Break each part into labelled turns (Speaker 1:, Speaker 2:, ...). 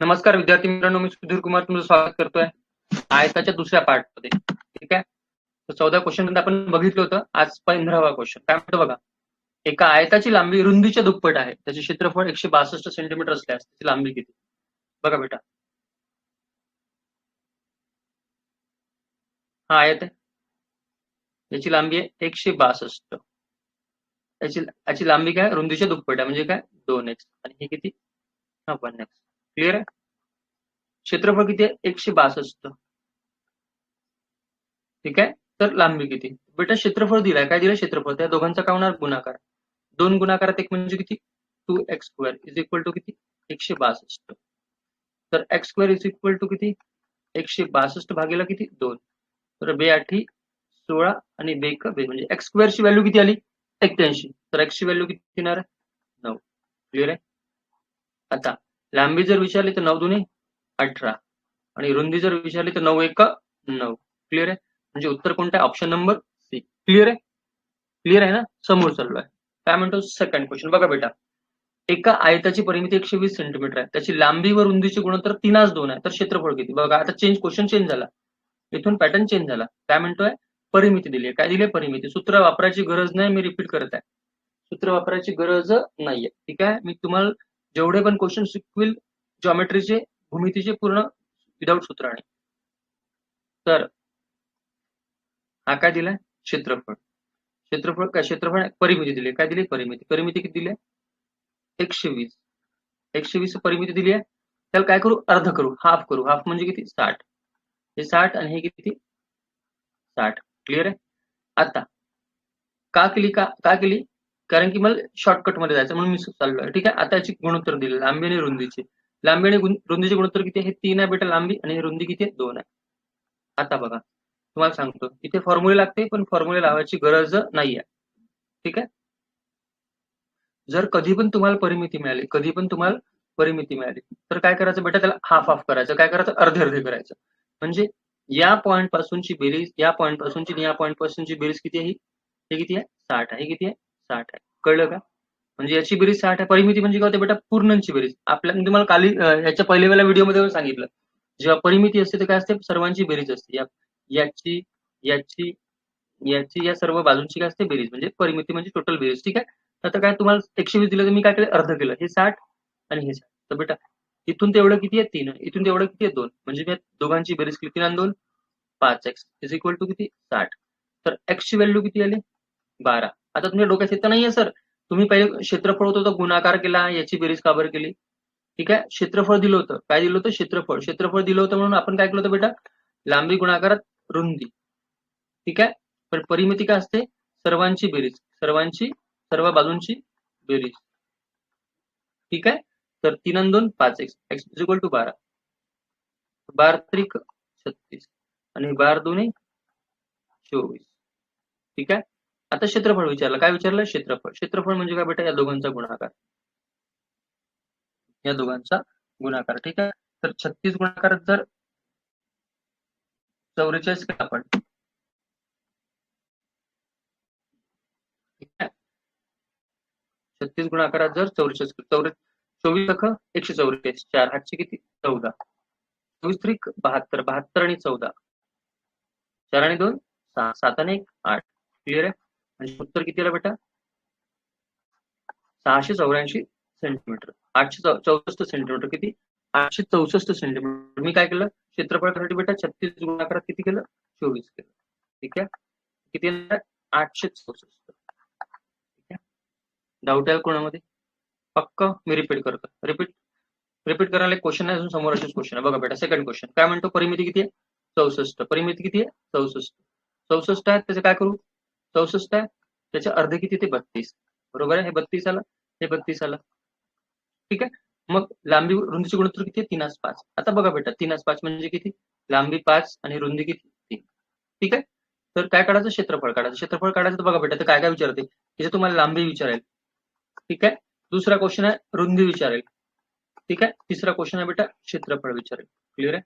Speaker 1: नमस्कार विद्यार्थी मित्रांनो मी सुधीर कुमार तुमचं स्वागत करतोय. आयताच्या दुसऱ्या पार्टमध्ये ठीक आहे? तर चौदा क्वेश्चनमध्ये आपण बघितलं होतं आज पंधरावा क्वेश्चन काय म्हणतो बघा? एका आयताची लांबी रुंदीच्या दुप्पट आहे. त्याचे क्षेत्रफळ एकशे बासष्ट सेंटीमीटर असल्यास त्याची लांबी किती? बघा बेटा. हा आयत आहे. याची लांबी आहे एकशे बासष्ट. याची याची लांबी काय? रुंदीच्या दुप्पट आहे. म्हणजे काय? दोन एक्स आणि हे किती? हा वन एक्स क्लिअर आहे? क्षेत्रफळ किती आहे? एकशे बासष्ट. ठीक आहे? तर लांबी किती? बेटा क्षेत्रफळ दिलाय. काय दिलं क्षेत्रफळ. त्या दोघांचा काय होणार? गुणाकार. दोन गुणाकारात एक म्हणजे किती? Two x square is equal to किती? एकशे बासष्ट. तर x square is equal to किती? एकशे बासष्ट भागेला किती? दोन. तर बे आठी सोळा आणि बे क बे. म्हणजे एक्स स्क्वेअरची व्हॅल्यू किती आली? एक्क्याऐंशी तर एक्सची व्हॅल्यू किती येणार? आहे नऊ. क्लिअर आहे? आता लांबी जर विचारली तर नऊ दोन्ही अठरा. आणि रुंदी जर विचारली तर नऊ एक नऊ. क्लिअर आहे? म्हणजे उत्तर कोणतं आहे? ऑप्शन नंबर सी क्लिअर आहे? क्लिअर आहे ना? समोर चाललो आहे. काय म्हणतो? सेकंड क्वेश्चन बघा बेटा. एका आयताची परिमिती एकशे वीस सेंटीमीटर आहे. त्याची लांबी व रुंदीची गुणोत्तर तीनाच दोन आहे. तर क्षेत्रफळ किती? बघा आता चेंज क्वेश्चन चेंज झाला. इथून पॅटर्न चेंज झाला. काय म्हणतोय? परिमिती दिली आहे. काय दिली परिमिती. सूत्र वापरायची गरज नाही. मी रिपीट करत आहे. सूत्र वापरायची गरज नाहीये. ठीक आहे? मी तुम्हाला जेवढे पण क्वेश्चन शिकविल जॉमेट्रीचे भूमितीचे पूर्ण विदाऊट सूत्राने. तर हा काय दिलाय? क्षेत्रफळ. क्षेत्रफळ काय? क्षेत्रफळ परिमिती दिली काय दिली? परिमिती. परिमिती किती दिली आहे? एकशे वीस एकशे वीस परिमिती दिली आहे. त्याला काय करू? अर्ध करू. हाफ करू. हाफ म्हणजे किती? साठ. हे साठ आणि हे किती? साठ. क्लिअर आहे? आता का केली? का का केली? कारण की मला शॉर्टकटमध्ये जायचं म्हणून मी चाललो आहे ठीक आहे? आता याची गुणोत्तर दिले लांबी आणि रुंदीचे. लांबी आणि रुंदीचे गुणोत्तर किती आहे? तीन आहे बेटा लांबी आणि रुंदी किती आहे? दोन आहे. आता बघा. तुम्हाला सांगतो. इथे फॉर्म्युले लागते पण फॉर्म्युले लावायची गरज नाही आहे ठीक आहे? जर कधी पण तुम्हाला परिमिती मिळाली कधी पण तुम्हाला परिमिती मिळाली तर काय करायचं बेटा? त्याला हाफ हाफ करायचं. काय करायचं? अर्धे अर्धे करायचं. म्हणजे या पॉईंट पासूनची बेरीज या पॉईंट पासूनची या पॉईंट पासूनची बेरीज किती आहे हे किती आहे? साठ आहे. हे किती आहे? साठ आहे. कळलं का? म्हणजे याची बेरीज साठ आहे. परिमिती म्हणजे काय होते बेटा? पूर्णांची बेरीज. आपल्या म्हणजे तुम्हाला काली याच्या पहिल्या वेळेला व्हिडिओमध्ये सांगितलं. जेव्हा परिमिती असते तर काय असते? सर्वांची बेरीज असते. या याची याची याची या सर्व बाजूंची काय असते? बेरीज. म्हणजे परिमिती म्हणजे टोटल बेरीज. ठीक आहे? आता काय तुम्हाला एकशे वीस दिलं तर मी काय केलं? अर्ध केलं. हे साठ आणि हे साठ. तर बेटा इथून तेवढं किती आहे? तीन. इथून तेवढं किती आहे? दोन. म्हणजे मी दोघांची बेरीज केली. तीन आणि दोन पाच. एक्स इज इक्वल टू किती? साठ. तर एक्सची व्हॅल्यू किती आली? बारा. आता तुम्ही डोक्यात येत नाहीये सर तुम्ही पहिले क्षेत्रफळ होतं तर गुणाकार केला याची बेरीज काबर केली? ठीक आहे? क्षेत्रफळ दिलं होतं. काय दिलं होतं? क्षेत्रफळ. क्षेत्रफळ दिलं होतं म्हणून आपण काय केलं होतं बेटा? लांबी गुणाकारात रुंदी. ठीक आहे? पण परिमिती काय असते? सर्वांची बेरीज. सर्वांची सर्व बाजूंची बेरीज. ठीक आहे? तर तीन आणि दोन पाच एक्स एक्स इक्वल टू बारा. बार त्रिक छत्तीस. आणि बार दोन्ही चोवीस. ठीक आहे? आता क्षेत्रफळ विचारलं. काय विचारलं? क्षेत्रफळ. क्षेत्रफळ म्हणजे काय बेटा? या दोघांचा गुणाकार. या दोघांचा गुणाकार. ठीक आहे? तर छत्तीस गुणाकारात जर चौवेचाळीस केला आपण. छत्तीस गुणाकारात जर चौवेचाळीस चौरे चोवीस लख एकशे चौवेचाळीस. चार हातचे किती? चौदा. चोवीस त्रिक बहात्तर. बहात्तर आणि चौदा. चार आणि दोन? सहा. सात आणि एक? आठ. क्लिअर आहे? म्हणजे उत्तर किती आलं बेटा? सहाशे चौऱ्याऐंशी सेंटीमीटर आठशे चौसष्ट सेंटीमीटर किती? आठशे चौसष्ट सेंटीमीटर मी काय केलं? क्षेत्रफळासाठी बेटा छत्तीस गुणाकारात किती केलं? चोवीस केलं. ठीक आहे? किती आठशे चौसष्ट. ठीक आहे? डाऊट आहे कोणामध्ये? पक्क मी रिपीट करतो. रिपीट रिपीट करायला एक क्वेश्चन आहे अजून समोर असेच क्वेश्चन आहे. बघा बेटा सेकंड क्वेश्चन काय म्हणतो? परिमिती किती आहे? चौसष्ट. परिमिती किती आहे? चौसष्ट. चौसष्ट आहे त्याचं काय करू? चौसष्ट आहे. त्याचे अर्धे किती ते बत्तीस. बरोबर आहे? हे बत्तीस आलं हे बत्तीस आलं. ठीक आहे? मग लांबी रुंदीचे गुणोत्तर किती तीन तीनास पाच. आता बघा बेटा तीनास पाच म्हणजे किती? लांबी पाच आणि रुंदी किती? तीन. ठीक आहे? तर काय काढायचं? क्षेत्रफळ काढायचं. क्षेत्रफळ काढायचं तर बघा बेटा तर काय काय विचारते? तिथे तुम्हाला लांबी विचारेल. ठीक आहे? दुसरा क्वेश्चन आहे रुंदी विचारेल. ठीक आहे? तिसरा क्वेश्चन आहे बेटा क्षेत्रफळ विचारेल. क्लिअर आहे?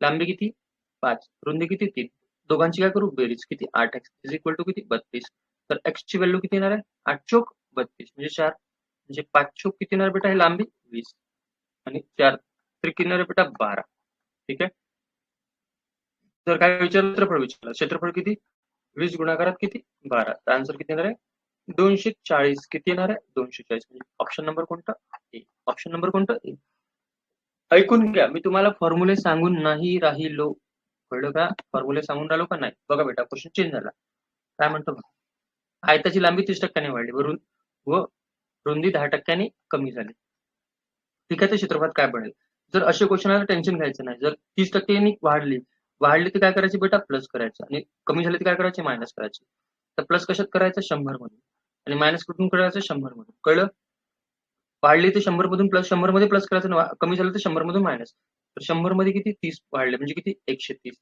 Speaker 1: लांबी किती? पाच. रुंदी किती? तीन. दोघांची काय करू? बेरीज. किती? आठ एक्स इज इक्वल टू किती? बत्तीस. तर एक्स ची व्हॅल्यू किती येणार आहे? आठ चोक बत्तीस. म्हणजे चार. म्हणजे पाच चोक किती येणार बेटा? हे लांबी वीस. आणि चार तर किती येणार आहे बेटा? बारा. ठीक आहे? तर काय विचारलं क्षेत्रफळ विचारलं. क्षेत्रफळ किती? वीस गुणाकारात किती? बारा. तर आन्सर किती येणार आहे? दोनशे चाळीस. किती येणार आहे? दोनशे चाळीस. म्हणजे ऑप्शन नंबर कोणता? ए ऑप्शन नंबर कोणता? ए ऐकून घ्या. मी तुम्हाला फॉर्म्युले सांगून नाही राहिलो. कळलं का? फॉर्म्युले सांगून राहिलो का नाही? बघा बेटा क्वेश्चन चेंज झाला. काय म्हणतो बघा. आयताची लांबी तीस टक्क्याने वाढली. वरून व रुंदी दहा टक्क्याने कमी झाली. ठीक आहे तर क्षेत्रफळात काय बनेल? जर असे क्वेश्चन आले टेन्शन घ्यायचं नाही जर तीस टक्क्यांनी वाढली वाढली तर काय करायची बेटा? प्लस करायचं. आणि कमी झाली तर काय करायचे? मायनस करायचे. तर प्लस कशात करायचं? शंभर मधून. आणि मायनस कुठून करायचं? शंभर मधून. कळलं? वाढली तर शंभर मधून प्लस शंभरमध्ये प्लस करायचं कमी झालं तर शंभर मधून मायनस तर शंभरमध्ये किती? तीस वाढले. म्हणजे किती? एकशे तीस.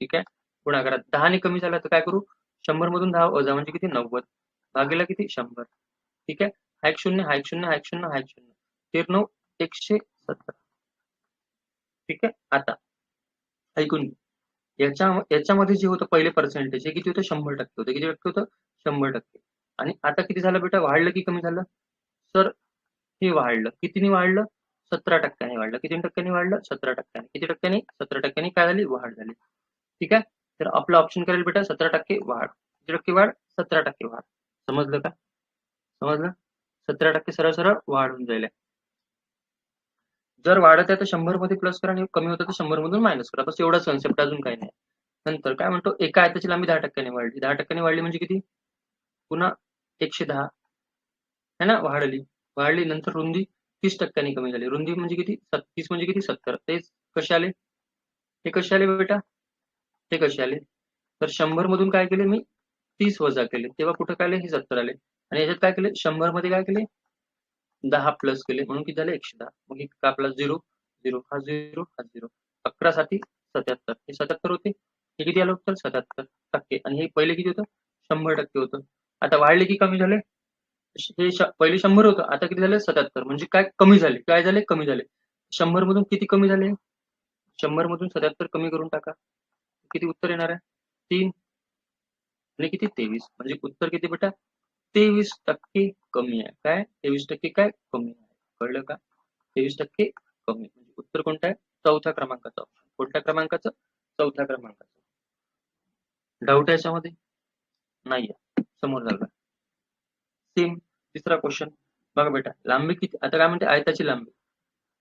Speaker 1: ठीक आहे? गुणाकारात दहाने कमी झाला तर काय करू? शंभर मधून दहा वजा म्हणजे किती? नव्वद. भागेला किती? शंभर. ठीक आहे? हा एक शून्य हा एक शून्य हा एक शून्य हा एक शून्य. तेर नऊ एकशे सत्तर ठीक आहे? आता ऐकून याच्या याच्यामध्ये जे होतं पहिले पर्सेंटेज हे किती होतं? शंभर टक्के होतं. किती टक्के होतं? शंभर टक्के. आणि आता किती झालं बेटा? वाढलं की कमी झालं? सर हे वाढलं. कितीने वाढलं? सतरा टक्क्याने वाढलं. किती टक्क्यांनी वाढलं? सतरा टक्क्याने. किती टक्क्याने? सतरा टक्क्यांनी. काय झाली? वाढ झाली. ठीक आहे? तर आपलं ऑप्शन करेल बेटा सतरा टक्के वाढ. किती टक्के वाढ? सतरा टक्के वाढ. समजलं का? समजलं? सतरा टक्के सरळ सरळ वाढ होऊन जाईल. जर वाढत आहे तर शंभरमध्ये प्लस करा आणि कमी होतं तर शंभर मधून मायनस करा. बस एवढाच कन्सेप्ट अजून काही नाही. नंतर काय म्हणतो? एका आयताची लांबी दहा टक्क्याने वाढली. दहा टक्क्याने वाढली म्हणजे किती? पुन्हा एकशे दहा. है ना? वाढली. वाढली. नंतर रुंदी. तीस टक्क्यांनी कमी झाली. रुंदी म्हणजे किती? सत्तीस म्हणजे किती? सत्तर. ते कसे आले? हे कसे आले बेटा? हे कसे आले? तर शंभर मधून काय केले? मी तीस वजा केले. तेव्हा कुठं काय आले? हे सत्तर आले. आणि याच्यात काय केले? शंभरमध्ये काय केले? दहा प्लस केले. म्हणून किती झाले? एकशे दहा. मग का प्लस झिरो झिरो हा झिरो हा झिरो अकरा साती सत्याहत्तर. हे सत्याहत्तर होते. हे किती आलं? उत्तर सत्याहत्तर टक्के. आणि हे पहिले किती होतं? शंभर टक्के होतं. आता वाढले की कमी झाले? हे श- पहिले शंभर होतं. आता किती झाले? सत्याहत्तर. म्हणजे काय कमी झाले? काय झाले? कमी झाले. शंभर मधून किती कमी झाले? शंभर मधून सत्याहत्तर कमी करून टाका. किती उत्तर येणार आहे? तीन. आणि किती? तेवीस. म्हणजे उत्तर किती बेटा? तेवीस टक्के कमी आहे. काय? तेवीस टक्के काय? कमी आहे. कळलं का? तेवीस टक्के कमी म्हणजे उत्तर कोणतं आहे? चौथ्या क्रमांकाचं ऑप्शन कोणत्या क्रमांकाचं? चौथ्या क्रमांकाचं. डाऊट आहे याच्यामध्ये? नाही आहे समोर झालं सेम तिसरा क्वेश्चन बघा बेटा, लांबी किती? आता काय म्हणते? आयताची लांबी.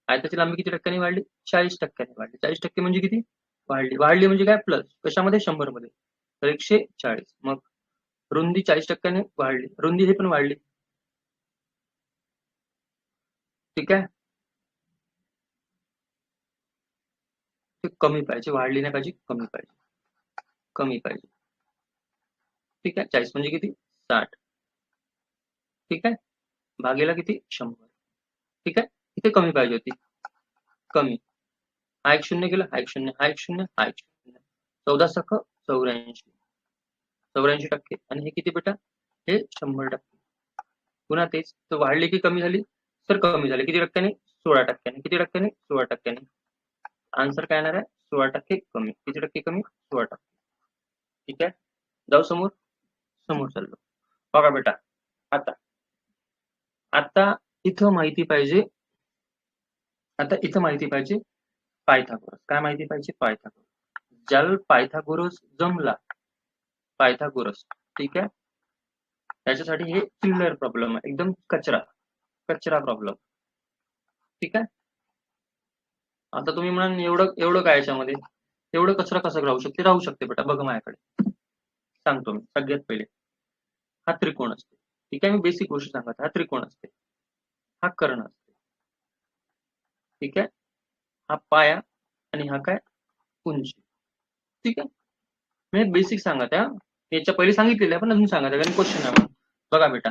Speaker 1: आयताची लांबी किती टक्क्यांनी वाढली? चाळीस टक्क्यांनी वाढली. चाळीस टक्के म्हणजे किती? वाढली. वाढली म्हणजे काय? प्लस कशामध्ये? शंभर मध्ये तर एकशे चाळीस. मग रुंदी चाळीस टक्क्याने वाढली. रुंदी हे पण ठीक ते कमी पाहिजे. वाढली नाही पाहिजे, कमी पाहिजे. कमी पाहिजे. ठीक आहे? चाळीस म्हणजे किती? साठ. ठीक आहे? भागेला किती? शंभर. ठीक आहे? इथे कमी पाहिजे होती. कमी. हा एक शून्य केलं हा एक शून्य हा एक शून्य हा एक शून्य. चौदा सख चौऱ्याऐंशी. चौऱ्याऐंशी टक्के. आणि हे किती बेटा? हे शंभर टक्के. पुन्हा तेच. तर वाढली की कमी झाली? तर कमी झाली. किती टक्क्याने? सोळा टक्क्याने. किती टक्क्याने? सोळा टक्क्याने. आन्सर काय येणार आहे? सोळा टक्के कमी. किती टक्के कमी? सोळा टक्के. ठीक आहे? जाऊ समोर. समोर चाललो. बघा बेटा. आता. आता इथं माहिती पाहिजे आता इथं माहिती पाहिजे पायथागोरस. काय माहिती पाहिजे? पायथागोरस. ज्याला पायथागोरस जमला पायथागोरस ठीक आहे? त्याच्यासाठी हे चिल्लर प्रॉब्लेम आहे. एकदम कचरा कचरा प्रॉब्लेम ठीक आहे? आता तुम्ही म्हणाल एवढं एवढं काय याच्यामध्ये? एवढं कचरा कसं राहू शकते? राहू शकते बेटा. बघ माझ्याकडे. सांगतो मी सगळ्यात पहिले. हा त्रिकोण असतो. ठीक आहे मी बेसिक गोष्ट सांगत हा त्रिकोण असते. हा कर्ण असते. ठीक आहे? हा पाया आणि हा काय? उंची. ठीक आहे? मी बेसिक सांगत आहे याच्या पहिले सांगितलेलं आहे पण अजून सांगत आहे कारण क्वेश्चन आहे बघा बेटा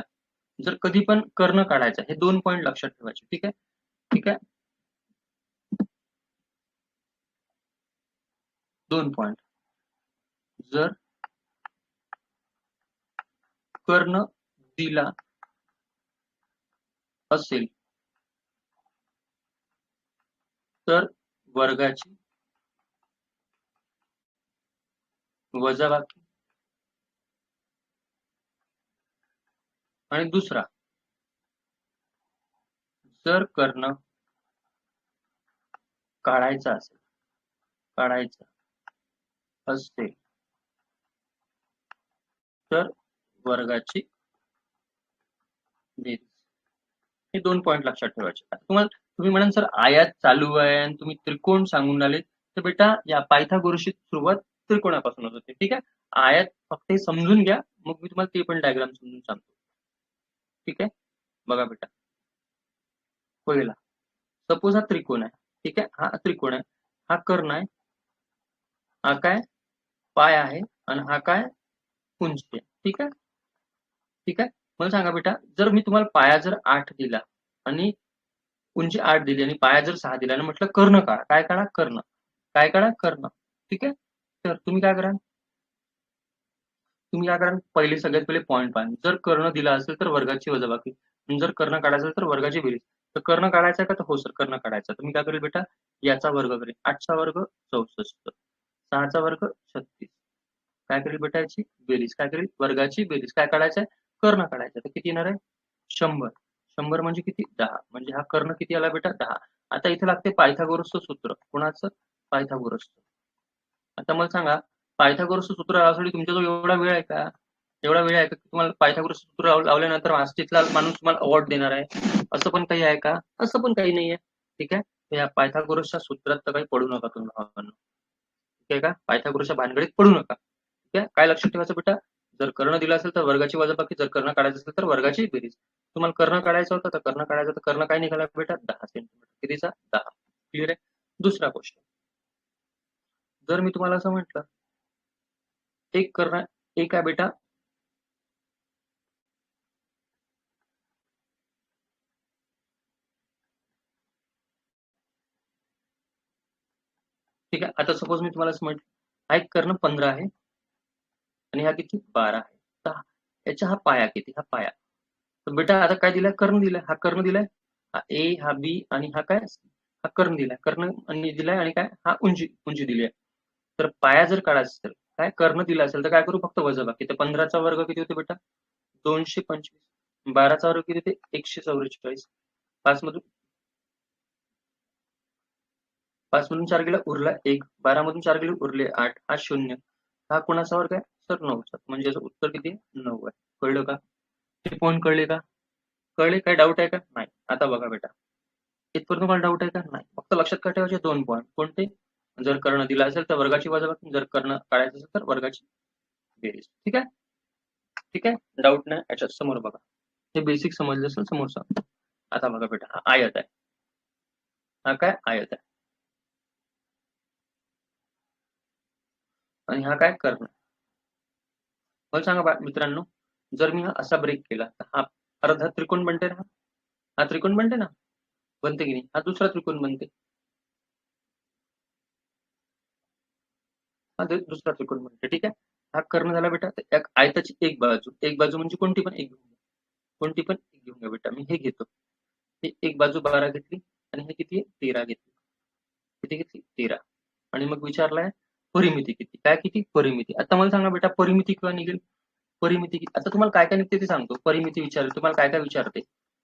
Speaker 1: जर कधी पण कर्ण काढायचा हे दोन पॉईंट लक्षात ठेवायचे. ठीक आहे? ठीक आहे? दोन पॉइंट जर कर्ण दिला असेल. तर वर्गाची वजाबाकी. आणि दुसरा. जर कर्ण काढायचा असेल काढायचा असेल तर वर्गाची बेरीज हे दोन पॉईंट लक्षात ठेवायचे. तुम्हाला तुम्ही म्हणाल सर आयात चालू आहे आणि तुम्ही त्रिकोण सांगून आले तर बेटा या पायथागोरसची सुरुवात त्रिकोणापासून होते. ठीक आहे? आयात फक्त हे समजून घ्या. मग मी तुम्हाला ते पण डायग्राम समजून सांगतो. ठीक आहे? बघा बेटा. पहिला. सपोज हा त्रिकोण आहे. ठीक आहे? हा त्रिकोण आहे. हा कर्ण आहे. हा काय? पाय आहे. आणि हा काय? उंची आहे. ठीक आहे? ठीक आहे? मला सांगा बेटा जर मी तुम्हाला पाया जर आठ दिला आणि उंची आठ दिली आणि पाया जर सहा दिला आणि म्हटलं कर्ण काढा. काय काढा? कर्ण. काय काढा? कर्ण. ठीक आहे? तर तुम्ही काय कराल? तुम्ही काय कराल? पहिले सगळ्यात पहिले पॉईंट पाहा जर कर्ण दिला असेल तर वर्गाची वजाबाकी. जर कर्ण काढायचं तर वर्गाची बेरीज. तर कर्ण काढायचा का? तर हो सर कर्ण काढायचा तुम्ही काय करेल बेटा? याचा वर्ग करेल आठचा वर्ग चौसष्ट. सहाचा वर्ग छत्तीस. काय करेल बेटा याची? बेरीज. काय करेल? वर्गाची बेरीज. काय काढायचं आहे? कर्ण काढायचं तर किती येणार आहे? शंभर. शंभर म्हणजे किती? दहा. म्हणजे हा कर्ण किती आला बेटा? दहा. आता इथे लागते पायथागोरसचं सूत्र. कोणाचं? पायथागोरसचं. आता मला सांगा पायथागोरसचं सूत्र लावण्यासाठी तुमच्याजवळ एवढा वेळ आहे का? एवढा वेळ आहे का तुम्हाला पायथागोरस सूत्र लावल्यानंतर मास्टितला माणूस तुम्हाला अवॉर्ड देणार आहे? असं पण काही आहे का? असं पण काही नाही आहे ठीक आहे? या पायथागोरसच्या सूत्रात तर काही पडू नका तुम्ही. हो, हो. ठीक आहे का? पायथागोरसच्या भानगडीत पडू नका. ठीक आहे? काय लक्षात ठेवायचं बेटा? जर कर्ण दिला असेल तर वर्गाची वजाबाकी जर कर्ण काढायचं असेल तर वर्गाची बेरीज. तुम्हाला कर्ण काढायचं होतं तर कर्ण काढायचं तर कर्ण काय निघाला बेटा? दहा सेंटीमीटर कितीचा? दहा. क्लिअर आहे? दुसरा क्वेश्चन जर मी तुम्हाला असं म्हटलं एक कर्ण एक आहे बेटा. ठीक आहे? आता सपोज मी तुम्हाला असं म्हटलं हा एक कर्ण पंधरा आहे. आणि हा किती बारा आहे? याचा हा पाया किती? हा पाया. तर बेटा आता काय दिलाय? कर्ण दिलाय. हा कर्ण दिलाय? हा ए हा बी आणि हा काय? हा कर्ण दिलाय. कर्ण आणि दिलाय आणि काय? हा उंची. उंची दिली आहे. तर पाया जर काढायचा असेल काय कर्ण दिला असेल तर काय करू? फक्त वजाबाकी. तर पंधराचा वर्ग किती होते बेटा? दोनशे पंचवीस. बाराचा वर्ग किती होते? एकशे चौवेचाळीस. पाच मधून पाच मधून चार गेला उरला एक. बारा मधून चार गेले उरले आठ. हा शून्य. हा कोणाचा वर्ग आहे सर. नऊचा म्हणजे याचं उत्तर किती? नऊ आहे. कळलं का? ते पॉईंट कळले का? कळले? काय डाऊट आहे का? नाही. आता बघा बेटा. इथपर्यंत तुम्हाला डाऊट आहे का? नाही. फक्त लक्षात काय ठेवायचे? दोन पॉईंट कोणते? जर कर्ण दिला असेल तर वर्गाची वजाबाकी जर कर्ण काढायचं असेल तर वर्गाची बेरीज. ठीक आहे? ठीक आहे? डाऊट नाही. याच्यात समोर बघा. हे बेसिक समजलं असेल समोर सांग. आता बघा बेटा. हा आयत आहे. हा काय? आयत आहे. आणि हा काय करणार? मला सांगा बा मित्रांनो जर मी हा असा ब्रेक केला तर हा अर्धा त्रिकोण बनते ना? हा त्रिकोण बनते ना? बनते की नाही? हा दुसरा त्रिकोण बनते हा दुसरा त्रिकोण बनते ठीक आहे? हा कर्ण झाला बेटा तर एक आयताची एक बाजू. एक बाजू म्हणजे कोणती पण एक घेऊन घ्या. कोणती पण एक घेऊन घ्या बेटा. मी हे घेतो. हे एक बाजू बारा घेतली आणि हे किती आहे? तेरा घेतली. किती घेतली? तेरा. आणि मग विचारलाय परिमिती किती? काय किती? परिमिती. आता मला सांगा बेटा परिमिती किंवा निघेल परिमिती किती? आता तुम्हाला काय काय निघते ते सांगतो. परिमिती विचारेल तुम्हाला काय काय विचारते?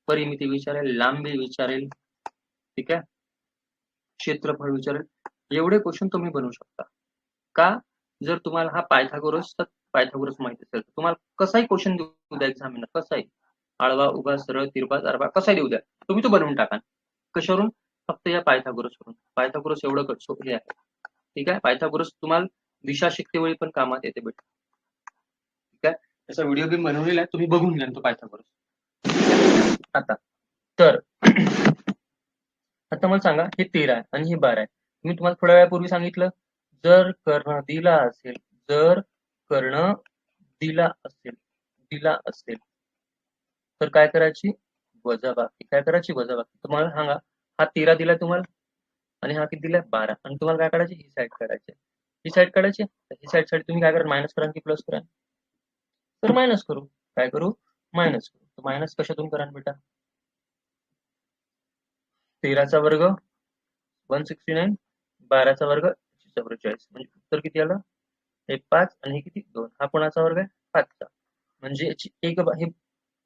Speaker 1: परिमिती विचारेल लांबी विचारेल ठीक आहे? क्षेत्रफळ विचारेल. एवढे क्वेश्चन तुम्ही बनवू शकता. का? जर तुम्हाला हा पायथागोरस पायथागोरस माहिती असेल तर तुम्हाला कसाही क्वेश्चन देऊ द्या एक्झामिनर कसाही. आळवा उभा सरळ तिरपा अरबा कसाही देऊ द्या. तुम्ही तो बनवून टाका. कशावरून? फक्त या पायथागोरस वरून पायथागोरस एवढं कट सोपे आहे. ठीक आहे? पायथागोरस तुम्हाला दिशा शिकतेवेळी पण कामात येते बेटा. ठीक आहे? त्याचा व्हिडिओ गेम बनवलेला आहे. तुम्ही बघून घ्या तो पायथागोरस. आता. तर आता मला सांगा हे तेरा आहे आणि हे बारा आहे. मी तुम्हाला थोड्या वेळापूर्वी सांगितलं जर कर्ण दिला असेल जर कर्ण दिला असेल दिला असेल तर काय करायची? वजाबाकी. काय करायची? वजाबाकी. तुम्हाला सांगा हा तेरा दिला तुम्हाला? आणि हा किती दिलाय? बारा. आणि तुम्हाला काय काढायची ही साईड काढायची. ही साईड काढायची? ही साईडसाठी तुम्ही काय करा मायनस करा की प्लस करा. तर मायनस करू. काय करू? मायनस करू. तर मायनस कशातून करा बेटा? तेराचा वर्ग वन सिक्स्टी नाईन बाराचा वर्ग चौवेचाळीस म्हणजे उत्तर किती आलं? हे पाच आणि हे किती? दोन. हा कोणाचा वर्ग आहे? पाचचा. म्हणजे याची एक हे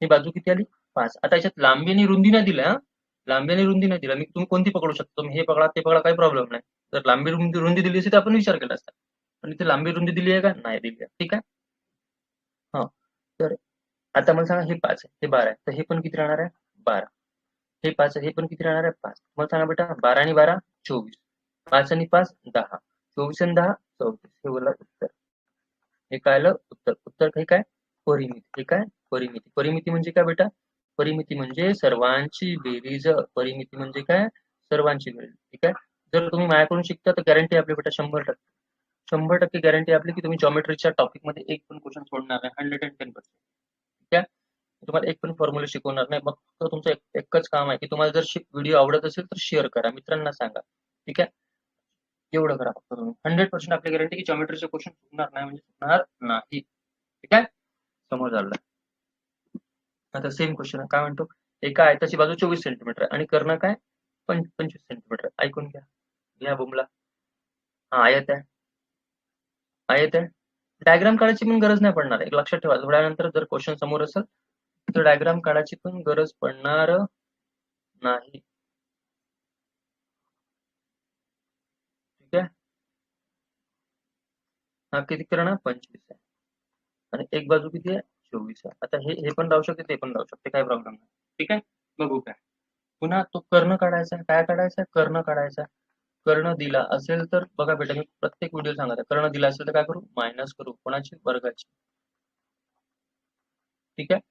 Speaker 1: ही बाजू किती आली? पाच. आता याच्यात लांबी आणि रुंदी नाही दिल्या लांबी आणि रुंदी नाही दिला. मी तुम्ही कोणती पकडू शकता? तुम्ही हे पकडा ते पकडा काही प्रॉब्लेम नाही. जर लांबी रुंदी रुंदी दिली असती तर आपण विचार केला असता. पण इथे लांबी रुंदी दिली आहे का? नाही दिली आहे. ठीक आहे? हा. तर आता मला सांगा हे पाच आहे. हे बारा आहे. तर हे पण किती राहणार आहे? बारा. हे पाच आहे. हे पण किती राहणार आहे? पाच. मला सांगा बेटा बारा आणि बारा चोवीस. पाच आणि पाच दहा. चोवीस आणि दहा चौतीस. हे बोला उत्तर. हे काय आलं? उत्तर. उत्तर हे काय? परिमिती. हे काय? परिमिती. परिमिती म्हणजे काय बेटा? परिमिती म्हणजे सर्वांची बेरीज परिमिती म्हणजे काय? सर्वांची बेरीज. ठीक आहे? जर तुम्ही माझ्याकडून शिकता तर गॅरंटी आपली बेटा शंभर टक्के. शंभर टक्के गॅरंटी आपली की तुम्ही जॉमेट्रीच्या टॉपिकमध्ये एक पण क्वेश्चन सोडणार नाही. हंड्रेड अँड टेन पर्सेंट ठीक आहे? तुम्हाला एक पण फॉर्म्युला शिकवणार नाही. मग फक्त तुमचं एकच काम आहे की तुम्हाला जर व्हिडिओ आवडत असेल तर शेअर करा. मित्रांना सांगा. ठीक आहे? एवढं करा फक्त तुम्ही. हंड्रेड पर्सेंट आपली गॅरंटी की जॉमेट्रीचे क्वेश्चन सुटणार नाही म्हणजे सुटणार नाही. ठीक आहे? समोर झालं. आता सेम क्वेश्चन आहे. काय म्हणतो? एका आयताची बाजू चोवीस सेंटीमीटर आहे. आणि कर्ण काय? पंचवीस सेंटीमीटर ऐकून घ्या. घ्या बुमला. हा आयत आहे. आयत आहे. डायग्राम काढायची पण गरज नाही पडणार एक लक्षात ठेवा. थोड्यानंतर जर क्वेश्चन समोर असेल तर डायग्राम काढायची पण गरज पडणार नाही. ठीक आहे? हा किती करणार पंचवीस आहे. आणि एक बाजू किती आहे? चोवीस आता हे हे पण राहू शकते ते पण राहू शकते काही प्रॉब्लेम नाही. ठीक आहे? बघू काय. पुन्हा तो कर्ण काढायचा काय काढायचा कर्ण काढायचा कर्ण दिला असेल तर बघा बेटा मी प्रत्येक व्हिडिओ सांगत आहे. कर्ण दिला असेल तर काय करू? मायनस करू. कोणाची? वर्गाची. ठीक आहे?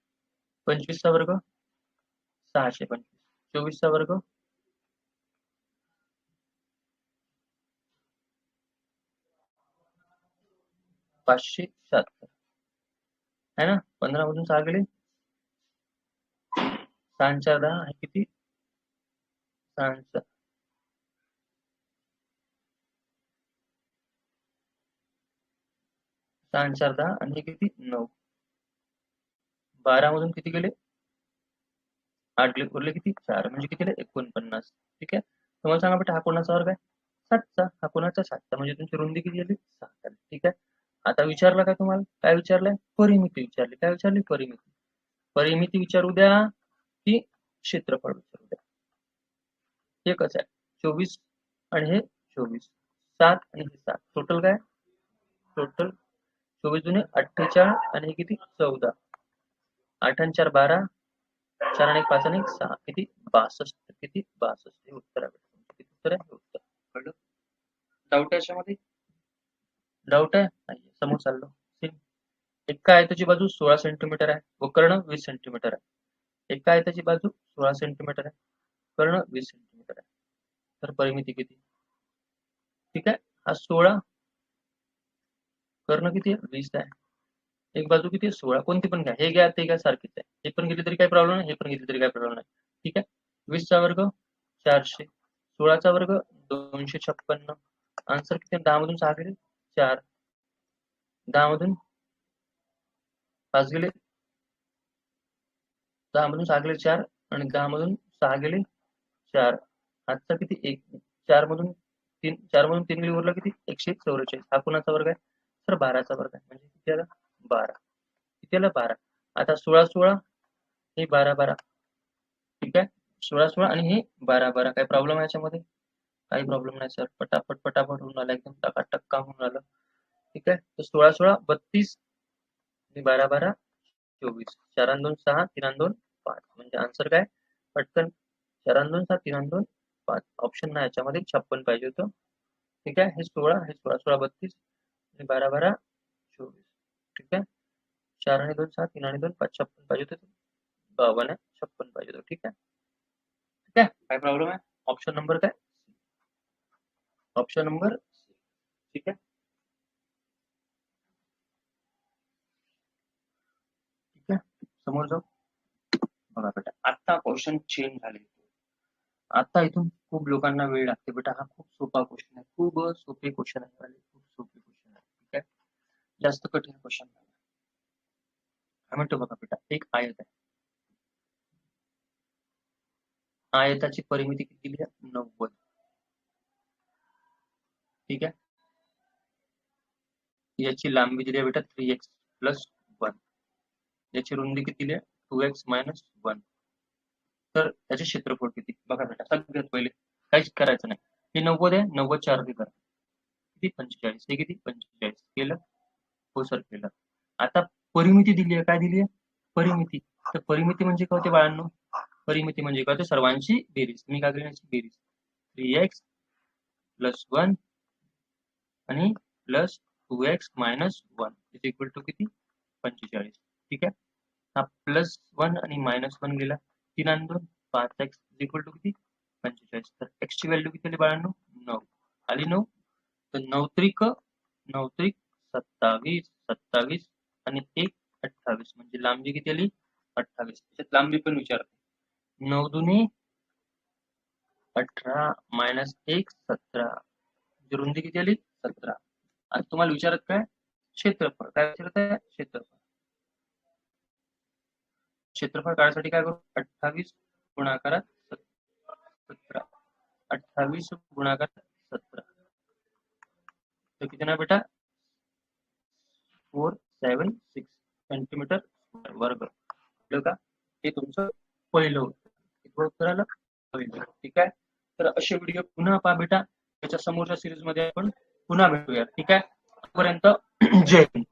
Speaker 1: पंचवीसचा वर्ग सहाशे पंचवीस. चोवीसचा वर्ग पाचशे शहात्तर है ना? पंधरा मधून सहा गेले सहा चार दहा आहे किती? सहा सहा चार दहा आणि हे किती? नऊ. बारा मधून किती गेले आठ गेले उरले किती? चार. म्हणजे किती एकोणपन्नास. ठीक आहे? तुम्हाला सांगा बेटा हा कोणाचा वर्ग आहे? सातचा. हा कोणाचा? सातचा. म्हणजे तुमची रुंदी किती झाली? सात. आली ठीक आहे? आता विचारलं का तुम्हाला? काय विचारलंय? परिमिती विचारली. काय विचारली? परिमिती. परिमिती विचारू द्या की क्षेत्रफळ विचारू द्या. एकच आहे. चोवीस आणि हे चोवीस. सात आणि हे सात. टोटल काय? टोटल चोवीस जुने अठ्ठेचाळीस आणि हे किती? चौदा. आठ आणि चार बारा. चार आणि पाच आणि सहा. किती? बासष्ट. किती? बासष्ट. हे उत्तर आहे. उत्तर आहे. उत्तर. कळलं? डाऊट याच्यामध्ये? डाऊट आहे? नाही समोर चाललो. सेम एका आयताची बाजू सोळा सेंटीमीटर आहे. व कर्ण वीस सेंटीमीटर आहे. एका आयताची बाजू सोळा सेंटीमीटर आहे. कर्ण वीस सेंटीमीटर आहे. तर परिमिती किती? ठीक आहे? हा सोळा कर्ण किती आहे? वीस आहे. एक बाजू किती आहे? सोळा. कोणती पण घ्या. हे घ्या ते घ्या सारखीच आहे. हे पण घेतली तरी काही प्रॉब्लेम नाही हे पण घेतली तरी काही प्रॉब्लेम नाही. ठीक आहे? वीसचा वर्ग चारशे. सोळाचा वर्ग दोनशे छप्पन्न. आन्सर किती दहा मधून सहा गेले चार. दहा मधून पाच गेले. दहा मधून सहा गेले चार आणि दहा मधून सहा गेले चार. आजचा किती? एक. चार मधून तीन. चार मधून तीन गेले उरला किती? एकशे चौवेचाळीस. हा कुणाचा वर्ग आहे? तर बाराचा वर्ग आहे. म्हणजे किती आला? बारा. किती आला? बारा. आता सोळा सोळा हे बारा बारा ठीक आहे? सोळा सोळा आणि हे बारा बारा काय प्रॉब्लेम आहे याच्यामध्ये? काही प्रॉब्लेम नाही सर पटापट पटापट होऊन आला, एकदम टकाटक काम होऊन आलं. ठीक आहे? तर सोळा सोळा, बत्तीस बारा बारा, चोवीस. चारान दोन, सहा, तीन, दोन, पाच. म्हणजे आन्सर काय? पटकन. चारान दोन, सहा, तीन, दोन, पाच. ऑप्शन नाही याच्यामध्ये, छप्पन पाहिजे होतं. ठीक आहे? हे सोळा हे सोळा सोळा, बत्तीस आणि बारा बारा, चोवीस. ठीक आहे? चार आणि दोन, सहा, तीन आणि दोन, पाच. छप्पन पाहिजे होतं. बावन्न आहे. छप्पन पाहिजे होतं. ठीक आहे? ठीक आहे? काय प्रॉब्लेम आहे ऑप्शन नंबर काय? ऑप्शन नंबर ठीक आहे. ठीक आहे. समोर जाऊ. बघा बेटा आता क्वेश्चन चेंज झाले. आता इथून खूप लोकांना वेळ लागते बेटा. हा खूप सोपा क्वेश्चन आहे. खूप सोपे क्वेश्चन आहे. खूप सोपे क्वेश्चन आहे. ठीक आहे? जास्त कठीण क्वेश्चन नाही. काय म्हणतो बघा बेटा? एक आयत आहे. आयताची परिमिती किती दिली आहे नव्वद ठीक आहे याची लांबी दिली आहे बेटा थ्री एक्स प्लस वन याची रुंदी किती दिली आहे? टू एक्स मायनस वन तर त्याचे क्षेत्रफळ किती? बघा बेटा सगळ्यात पहिले काहीच करायचं नाही. हे नव्वद आहे नव्वद चार करा. किती? पंचेचाळीस. हे किती? पंचेचाळीस. केलं? हो सर केलं. आता परिमिती दिली आहे. काय दिली आहे? परिमिती. तर परिमिती म्हणजे काय होते बाळांनो? परिमिती म्हणजे काय होते? सर्वांची बेरीज. मी काय केली? बेरीज. Three x plus one two x minus one is equal to किती? पंचेचाळीस. ठीक आहे? हा प्लस वन आणि मायनस वन गेला. तीन आणि दोन पाच एक्स इज इक्वल टू किती? पंचेचाळीस. तर एक्स ची व्हॅल्यू किती आली बाळांनो? नऊ. आली नऊ? तर नऊ त्रिक नऊ त्रिक सत्तावीस. सत्तावीस आणि एक अठ्ठावीस. म्हणजे लांबी किती आली? अठ्ठावीस. त्याच्यात लांबी पण विचारते. नऊ दुने अठरा मायनस एक सतरा. म्हणजे रुंदी किती आली? सतरा. आणि तुम्हाला विचारत काय? क्षेत्रफळ. काय विचारत आहे? क्षेत्रफळ. क्षेत्रफळ काढायसाठी काय करू? अठ्ठावीस गुणाकारात सतरा. अठ्ठावीस गुणाकारात सतरा. तर किती ना बेटा? फोर सेवन सिक्स सेंटीमीटर वर्ग. का? हे तुमचं पहिलं उत्तर. उत्तर आलं? पहिलं. ठीक आहे? तर असे व्हिडिओ पुन्हा पहा बेटा. त्याच्या समोरच्या सिरीजमध्ये आपण पुन्हा भेटूया ठीक आहे? तोपर्यंत जय हिंद.